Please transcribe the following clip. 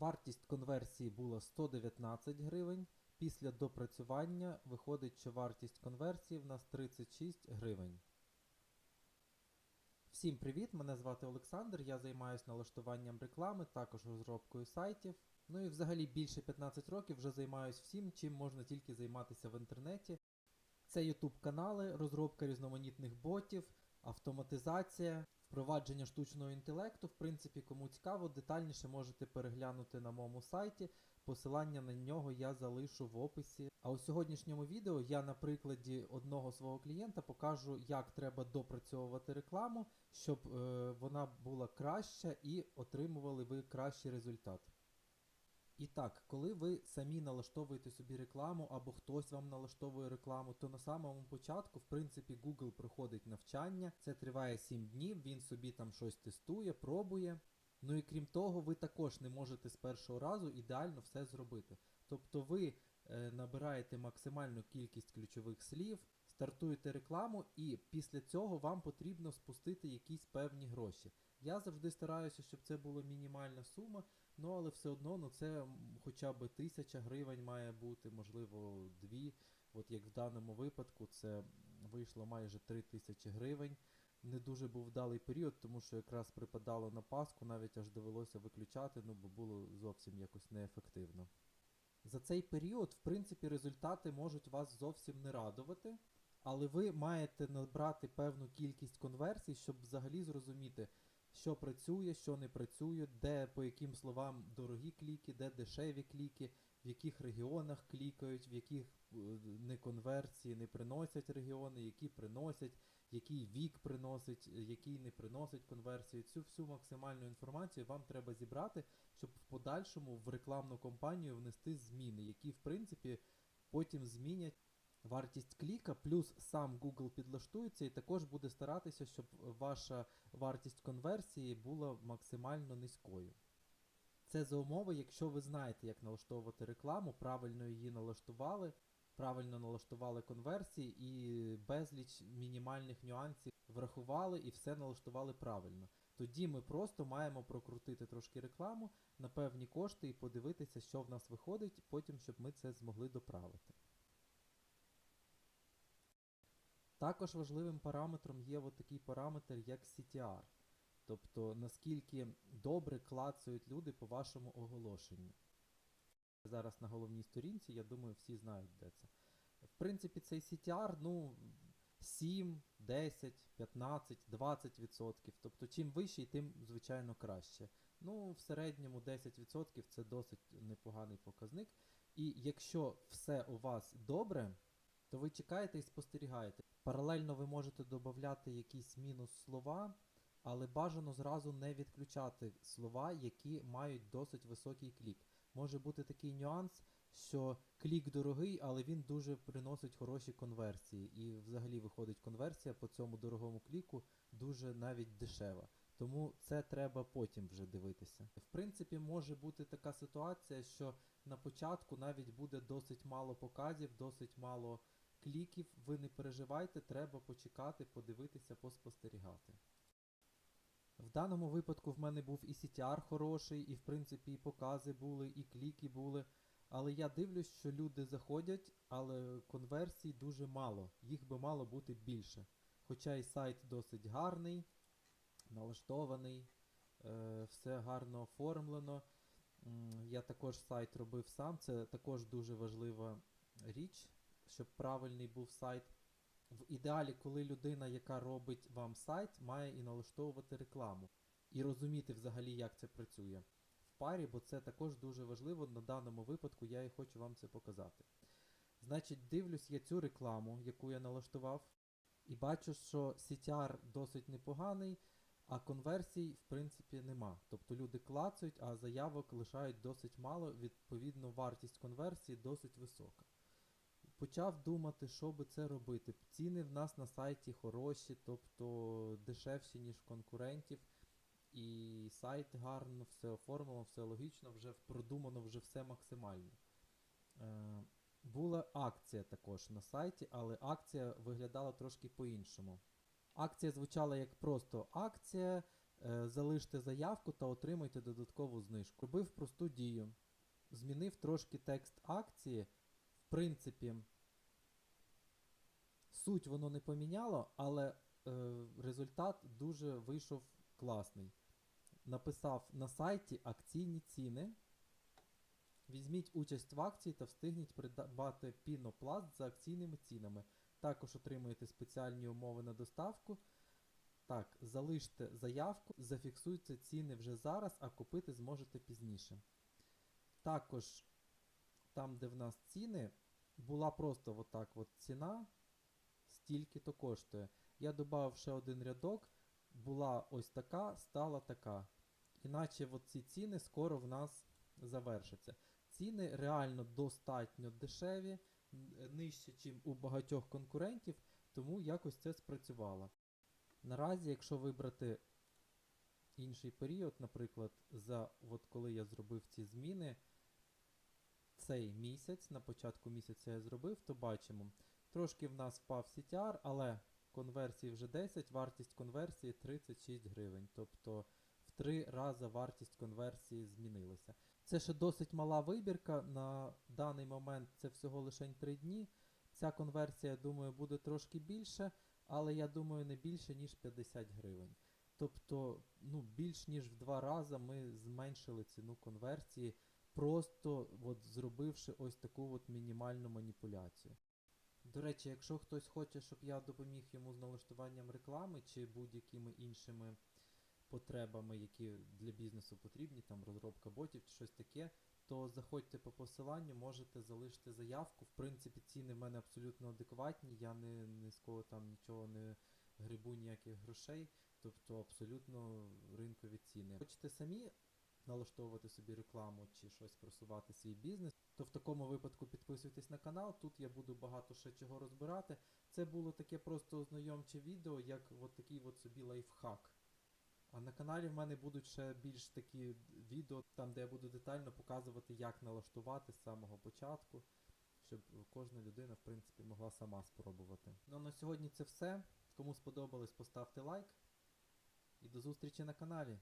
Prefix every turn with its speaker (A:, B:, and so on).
A: Вартість конверсії була 119 гривень. Після допрацювання виходить, що вартість конверсії в нас 36 гривень. Всім привіт! Мене звати Олександр. Я займаюся налаштуванням реклами, також розробкою сайтів. Ну і взагалі більше 15 років вже займаюся всім, чим можна тільки займатися в інтернеті. Це YouTube канали, розробка різноманітних ботів, автоматизація, впровадження штучного інтелекту. В принципі, кому цікаво, детальніше можете переглянути на моєму сайті. Посилання на нього я залишу в описі. А у сьогоднішньому відео я на прикладі одного свого клієнта покажу, як треба допрацьовувати рекламу, щоб е, вона була краща і отримували ви кращий результат. І так, коли ви самі налаштовуєте собі рекламу або хтось вам налаштовує рекламу, то на самому початку, в принципі, Google проходить навчання. Це триває 7 днів, він собі там щось тестує, пробує. Ну і крім того, ви також не можете з першого разу ідеально все зробити. Тобто ви е, набираєте максимальну кількість ключових слів, стартуєте рекламу, і після цього вам потрібно спустити якісь певні гроші. Я завжди стараюся, щоб це була мінімальна сума, ну але все одно ну, це хоча б тисяча гривень має бути, можливо, дві. От як в даному випадку, це вийшло майже 3 тисячі гривень. Не дуже був вдалий період, тому що якраз припадало на Пасху, навіть аж довелося виключати, ну бо було зовсім якось неефективно. За цей період, в принципі, результати можуть вас зовсім не радувати, але ви маєте набрати певну кількість конверсій, щоб взагалі зрозуміти, що працює, що не працює, де по яким словам дорогі кліки, де дешеві кліки, в яких регіонах клікають, в яких е, не конверсії не приносять регіони, які приносять, який вік приносить, е, який не приносить конверсію. Цю всю максимальну інформацію вам треба зібрати, щоб в подальшому в рекламну кампанію внести зміни, які в принципі потім змінять вартість кліка, плюс сам Google підлаштується і також буде старатися, щоб ваша вартість конверсії була максимально низькою. Це за умови, якщо ви знаєте, як налаштовувати рекламу, правильно її налаштували, правильно налаштували конверсії і безліч мінімальних нюансів врахували і все налаштували правильно. Тоді ми просто маємо прокрутити трошки рекламу на певні кошти і подивитися, що в нас виходить, потім, щоб ми це змогли доправити. Також важливим параметром є от такий параметр, як CTR. Тобто наскільки добре клацають люди по вашому оголошенню. Зараз на головній сторінці, я думаю, всі знають, де це. В принципі, цей CTR, ну, 7, 10, 15, 20%. Тобто, чим вищий, тим, звичайно, краще. Ну, в середньому 10% це досить непоганий показник. І якщо все у вас добре, то ви чекаєте і спостерігаєте. Паралельно ви можете додати якісь мінус слова, але бажано зразу не відключати слова, які мають досить високий клік. Може бути такий нюанс, що клік дорогий, але він дуже приносить хороші конверсії. І взагалі виходить конверсія по цьому дорогому кліку дуже навіть дешева. Тому це треба потім вже дивитися. В принципі, може бути така ситуація, що на початку навіть буде досить мало показів, досить мало кліків. Ви не переживайте, треба почекати, подивитися, поспостерігати. В даному випадку в мене був і CTR хороший, і в принципі і покази були, і кліки були. Але я дивлюсь, що люди заходять, але конверсій дуже мало. Їх би мало бути більше. Хоча і сайт досить гарний, налаштований, е, все гарно оформлено. Я також сайт робив сам, це також дуже важлива річ, щоб правильний був сайт. В ідеалі, коли людина, яка робить вам сайт, має і налаштовувати рекламу, і розуміти взагалі, як це працює в парі, бо це також дуже важливо. На даному випадку я і хочу вам це показати. Значить, дивлюсь я цю рекламу, яку я налаштував, і бачу, що CTR досить непоганий, а конверсій, в принципі, нема. Тобто люди клацають, а заявок лишають досить мало, відповідно, вартість конверсії досить висока. Почав думати, що би це робити. Ціни в нас на сайті хороші, тобто дешевші, ніж конкурентів. І сайт гарно, все оформлено, все логічно, вже продумано, вже все максимально. Е, була акція також на сайті, але акція виглядала трошки по-іншому. Акція звучала як просто акція, Е, залиште заявку та отримайте додаткову знижку. Робив просту дію. Змінив трошки текст акції. В принципі, суть воно не поміняло, але е, результат дуже вийшов класний. Написав на сайті акційні ціни. Візьміть участь в акції та встигніть придбати пінопласт за акційними цінами. Також отримуєте спеціальні умови на доставку. Так, залиште заявку, зафіксуйте ціни вже зараз, а купити зможете пізніше. Також там, де в нас ціни, була просто отак от ціна, стільки-то коштує. Я додав ще один рядок, була ось така, стала така. Іначе ці ціни скоро в нас завершаться. Ціни реально достатньо дешеві, нижче, ніж у багатьох конкурентів, тому якось це спрацювало. Наразі, якщо вибрати інший період, наприклад, за от коли я зробив ці зміни, цей місяць, на початку місяця я зробив, то бачимо, трошки в нас впав CTR, але конверсії вже 10, вартість конверсії 36 гривень. Тобто в три рази вартість конверсії змінилася. Це ще досить мала вибірка. На даний момент це всього лише 3 дні. Ця конверсія, думаю, буде трошки більше, але я думаю, не більше, ніж 50 гривень. Тобто, ну, більш ніж в два рази ми зменшили ціну конверсії, просто от, зробивши ось таку от мінімальну маніпуляцію. До речі, якщо хтось хоче, щоб я допоміг йому з налаштуванням реклами чи будь-якими іншими потребами, які для бізнесу потрібні, там розробка ботів чи щось таке, то заходьте по посиланню, можете залишити заявку. В принципі, ціни в мене абсолютно адекватні, я не, не з кого там нічого не грибу ніяких грошей, тобто абсолютно ринкові ціни. Хочете самі налаштовувати собі рекламу чи щось просувати свій бізнес, то в такому випадку підписуйтесь на канал. Тут я буду багато ще чого розбирати. Це було таке просто ознайомче відео, як от такий от собі лайфхак. А на каналі в мене будуть ще більш такі відео, там де я буду детально показувати, як налаштувати з самого початку, щоб кожна людина, в принципі, могла сама спробувати. Ну а на сьогодні це все. Кому сподобалось, поставте лайк. І до зустрічі на каналі.